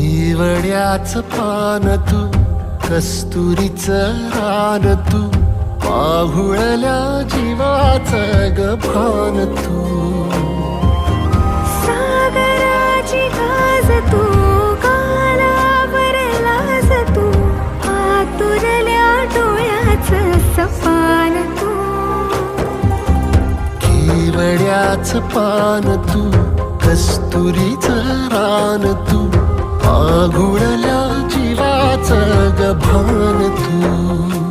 केवड्याच पान तू कस्तुरीच रान तू पाहुळल्या जीवाच गभान तू. सागराची गाज तू कालावर लाज तू आतुरल्या डोळ्याचं सपान तू. केवड्याच पान तू कस्तुरीच रान तू आघुळल्या जीवाच गभान तू.